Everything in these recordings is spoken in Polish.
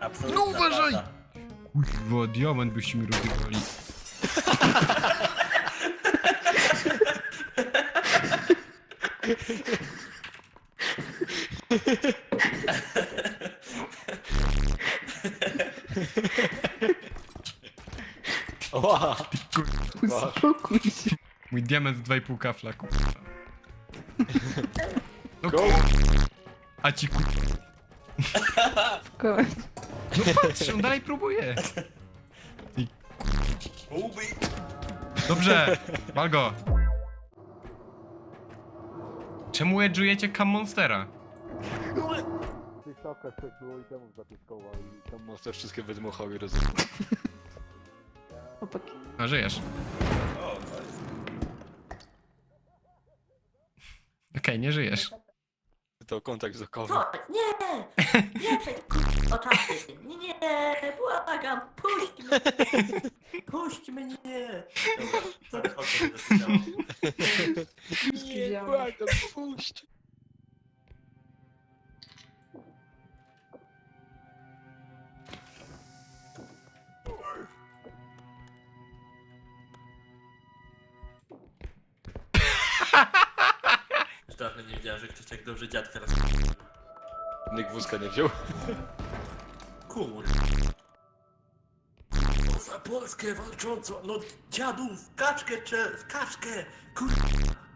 Absolutna No uważaj! prawda. Kurwa, diament byście mi rozjebali. Ła! Uspokój się. Mój diament z 2,5 kafla, kurwa. No Go! A ci kurwa. No patrz, on dalej próbuje. Ubi. Dobrze, Walgo. Czemu edżujecie Cam Monstera? Tych szafkach przekryło i temu zapieskował i tam monster wszystkie wydmuchał i rozumiem. Chłopaki. A żyjesz. O, jest... Okej, nie żyjesz. To kontakt wzrokowy. Co? Nie! Nie przed k-! Nie, nie, błagam! Puść mnie! Puść mnie! Dobra, się działo. Nie, błagam, puść! Dawno nie widziałem, że ktoś tak dobrze dziadka raz... Nikt wózka nie wziął. Kur... Za Polskę walczącą, no dziadów, w kaczkę, cze, w kaczkę! Kur...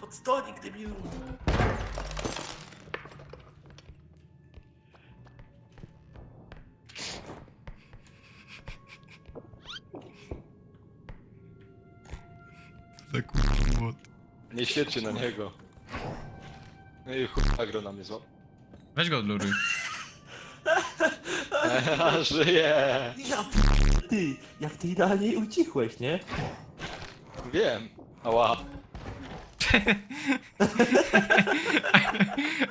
Pod stolik, debilu! Za kurwa młot. Nie świecie na niego. No i chuj agro na mnie złap. Weź go odluruj. A, żyje! Ja p- ty, jak ty idealnie ucichłeś, nie? Wiem. Ała.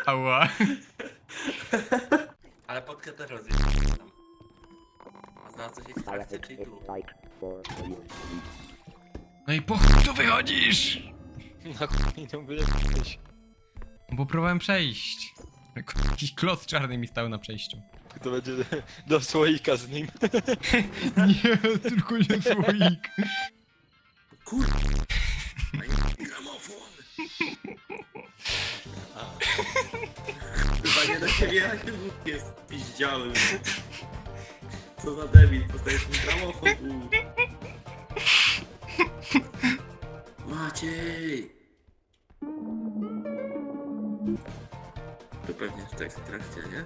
Ała. Ale podkę też rozjeżdżam. A znalazł coś ekstrakcję, czyli tu. No i po chuj tu wychodzisz? Na chuj nie wyjechałeś. Bo próbowałem przejść. Jakiś kloc czarny mi stał na przejściu. To będzie do słoika z nim. Nie, tylko nie słoik. Kur... Gramofon! Chyba nie do siebie jak jest piździały. Co za debil, dostajesz mi gramofon u. Maciej! To pewnie w tej trakcie, nie?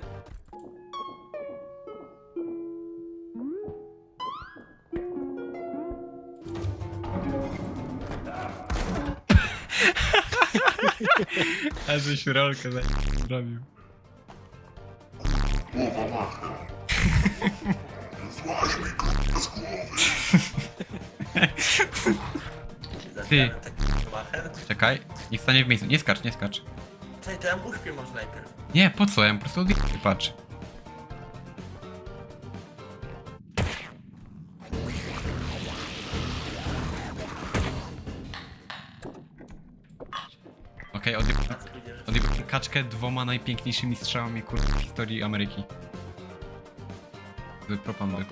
A żeś rolkę za... zrobił. Ty. Zaczynamy taki macher. Czekaj, niech stanie w miejscu. Nie skacz, nie skacz. Czekaj, to ja mu uśpię może najpierw. Nie, po co? Ja mu po prostu odjechać, patrz. Okej, co odjechałem kaczkę dwoma najpiękniejszymi strzałami kurwa w historii Ameryki. Z propandy.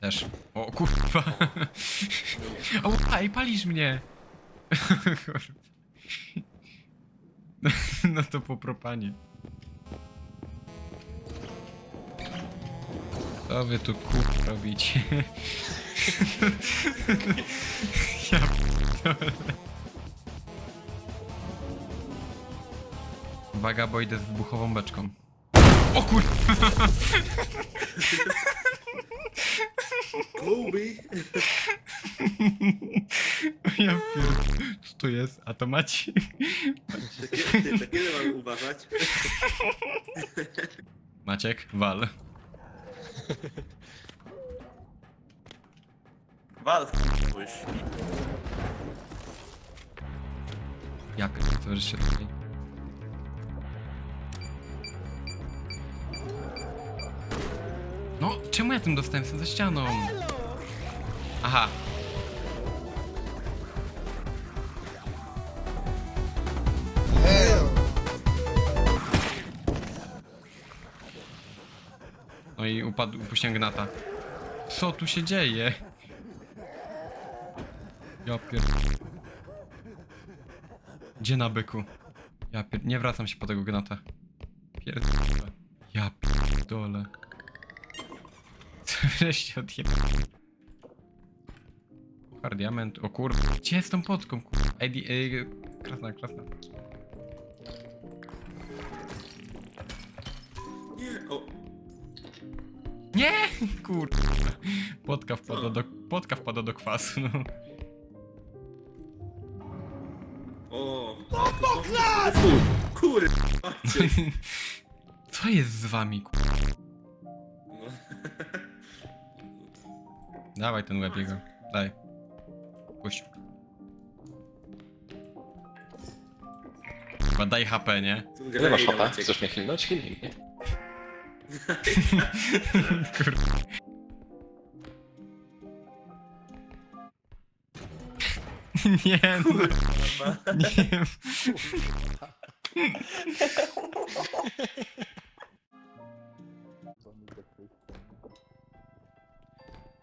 Też. O kurwa. O, ej, palisz mnie! No to po propanie. Co wy tu kurwa robicie? Ja pierdolę. Uwaga, bo idę z wybuchową beczką. O kurwa! Kobe! Ja pierdolę. Co to jest? A to macie? To kiedy mam uważać? Maciek, wal. Wal, bo już śpi. Ja pierdolę, że się tutaj... No, czemu ja tym dostałem? Jestem za ścianą. Aha. I upadł, upuściłem gnata. Co tu się dzieje? Ja pier... Gdzie na byku? Ja pier... Nie wracam się po tego gnata. Pierdolę. Ja pierdolę. Co wreszcie odjebałem? Puchar diament. O kur... Gdzie jest tą podką? Kur... Ej, di... Ej, krasna, krasna. Nie, o, Nie! Kur... Podka wpada do... Podka wpada do kwasu, no. o. Fu, kurwa, macie. Co jest z wami, kur... Dawaj ten łeb jego. Daj. Puść. Chyba daj HP, nie? Ile masz HP? Chcesz mnie hilnąć? Hilnij mnie. Nie, no. Nie.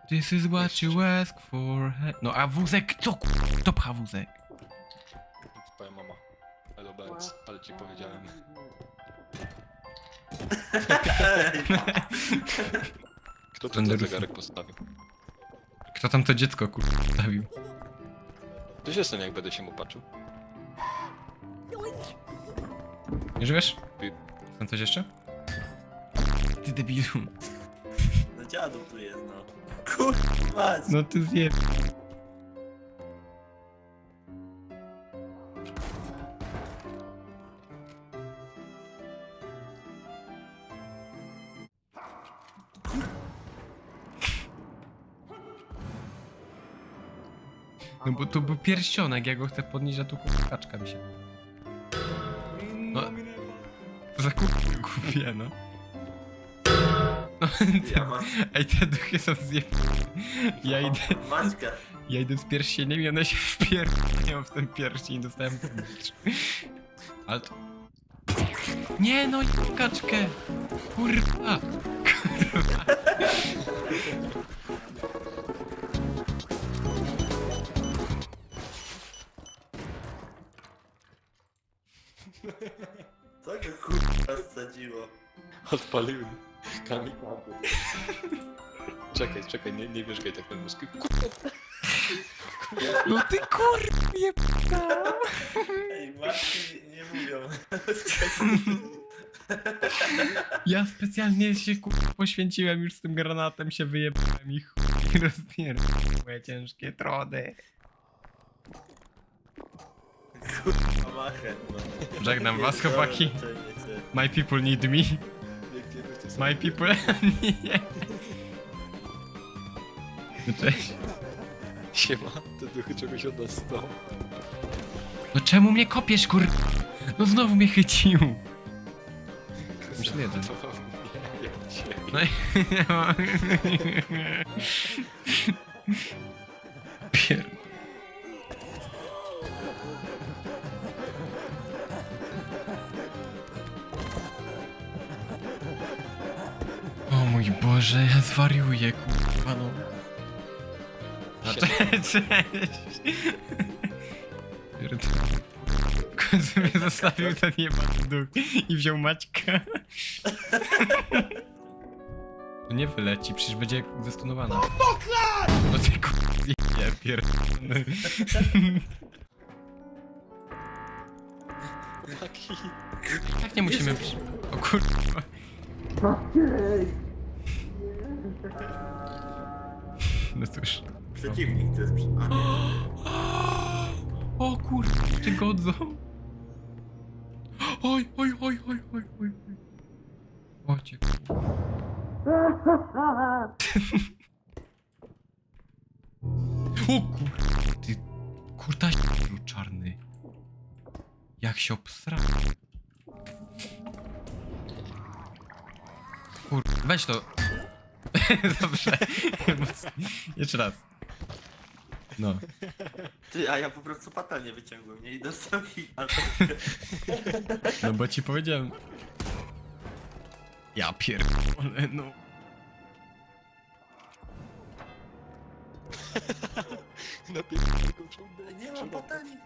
This is what you ask for. No a wózek, co ku... Kto pcha wózek? Twoja mama. Hello Benz, ale ci powiedziałem. Kto ten ruszył. zegarek postawił? Kto tam to dziecko kur... stawił? To się stanie, jak będę się mu patrzył. Nie żyjesz? Ty- Tam coś jeszcze? Ty debilu. No dziadu tu jest, no. Kurwa, mać. No ty zje... No bo to był pierścionek, ja go chcę podnieść, a tu kaczka mi się. No. Za kupę kupię, no. No, Ja mam Ej, te duchy są zje... Ja idę, Maćka. ja idę z pierścieniem i one się wpierdolą w ten pierścień, dostałem Ale to... Nie no, kaczkę! Kurwa! Kurwa! Odpaliłem. Kamikady. Czekaj, czekaj, nie, nie wierzgaj tak na mózg. No ty kurwa jebana! Ej, matki nie, mówią. Ja specjalnie się kurwa poświęciłem już z tym granatem, się wyjebałem i chuj rozpierdolę moje ciężkie trody. Kurwa machę, no. Żegnam was, chłopaki. My people need me. My people... Nie. No cześć. Siema, te duchy czegoś od nas chcą. No czemu mnie kopiesz, kur... No znowu mnie chycił. Już nie jeden. To nie, jak dzisiaj. No i... Zwariuję, kurwa no. No cześć, cześć. Pierdolę. W końcu mnie zostawił ten jebany duch i wziął Maćka. No nie wyleci, przecież będzie zestunowana. No ty kur... Ja pierdolę. Taki. Tak nie musimy... przy- O kurwa. No cóż. Przeciwnik to jest przy... A, O kurwa, jeszcze godzą. Oj, oj, oj, oj, oj, oj. oj. O cię O ty kurta czarny. Jak się obsra. Kur... weź to. Dobrze. Jeszcze raz. No. Ty, a ja po prostu patelnię wyciągłem, nie? I dostał hita. No bo ci powiedziałem. Ja pierdolę, no. Na pierwszego. Nie mam patelni.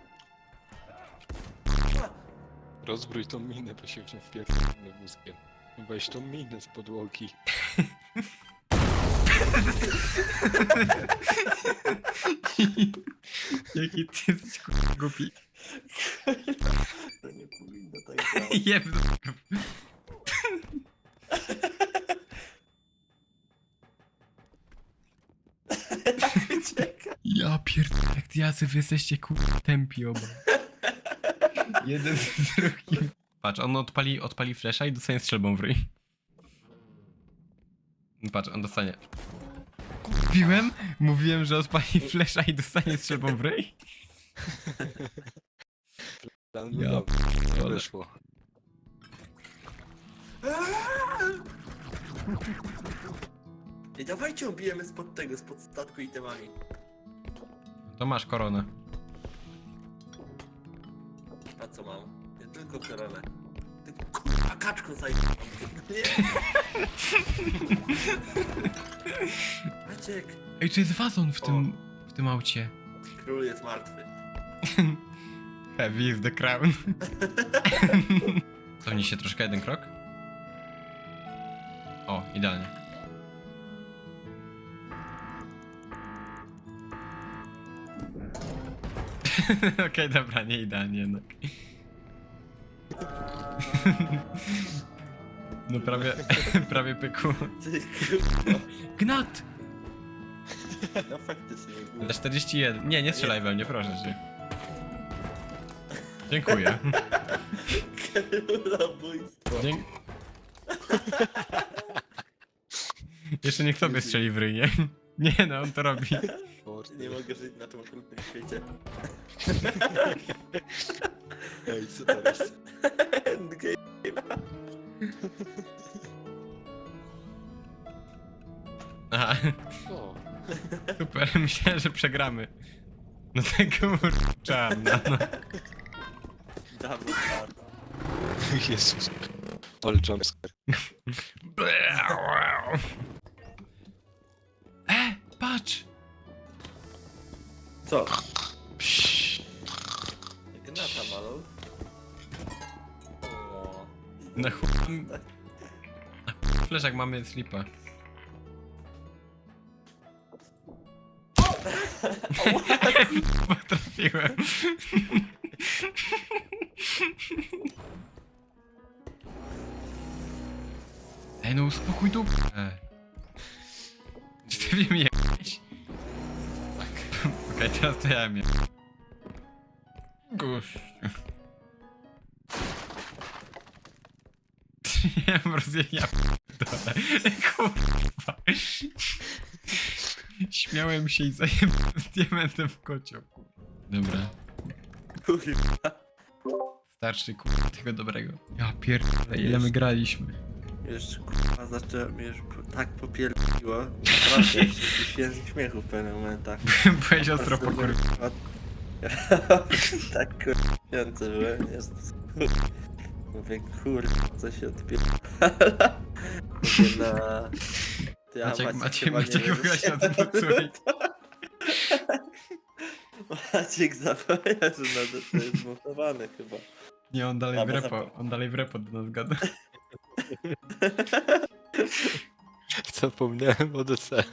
Rozbrój tą minę, bo się w nią wpierdolę wózkiem. Weź tą minę z podłogi. Jaki ty jesteś kurwa głupi. To nie powinno tak działać. Jeb Ucieka. Ja pierdolę, jak jacy wy jesteście kurwa tempi oba. Jeden z drugim. Patrz, on odpali, odpali flesza i dostanie strzelbą w ryj. Patrz, on dostanie. Mówiłem? Mówiłem, że odpali flesza i dostanie strzelbą w ryj? Plan Ja był dobry, pierdolę. wyszło. I dawajcie ubijemy spod tego, spod statku itemami. To masz koronę. A co mam? Nie tylko koronę. Ty kurwa kaczko zaj... Nie. Maciek, Ej, tu jest wazon w tym, w tym aucie. król jest martwy. Heavy is the crown. Cofnij się troszkę, jeden krok. O, idealnie. Okej, dobra, nie idealnie jednak. No prawie, prawie pykło. Ty kurwa. Gnat! No faktycznie Za głupie. 41. Nie, nie strzelaj we mnie, proszę cię. Dziękuję. Królobójstwo. Dzięk... Jeszcze niech tobie strzeli w ryj, nie? Nie no, on to robi. Nie mogę żyć na tym okrutnym świecie. Ej, co teraz? Super, myślałem, że przegramy. No tego czarna, no. Double hard. Jezus. Ale jumpscare. E, patrz! Co? Gnata malą. O. Na chuj... Na chuj fleszak mamy slipa. Potrafiłem. Ej, no uspokój dupę. Czy ty wiem jechać? Okej, teraz to ja mnie. Po prostu ja pierdolę. Kurwa. Śmiałem się i zajebałem diamentem w kocioł. Dobra. Kurwa. Starszy kurwa tego dobrego. Ja pierdolę, ile my graliśmy. Już kurwa zacząłem, mnie już tak popierdoliło. Naprawdę, się święty śmiechu w pewnych momentach. Byłeś ostro po kurwa. tak kurwiający byłem, jest Mówię, kurwa, co się odpierdala. Mówię, na... Ty, a Maciek, Maciek, chyba nie Maciek, wie, że chyba się się odmutuje. Maciek zapomniał, że na to jest zmontowane chyba. Nie, on dalej A, w bo repo, zapomniał. on dalej w repo do nas gada. Zapomniałem o DC.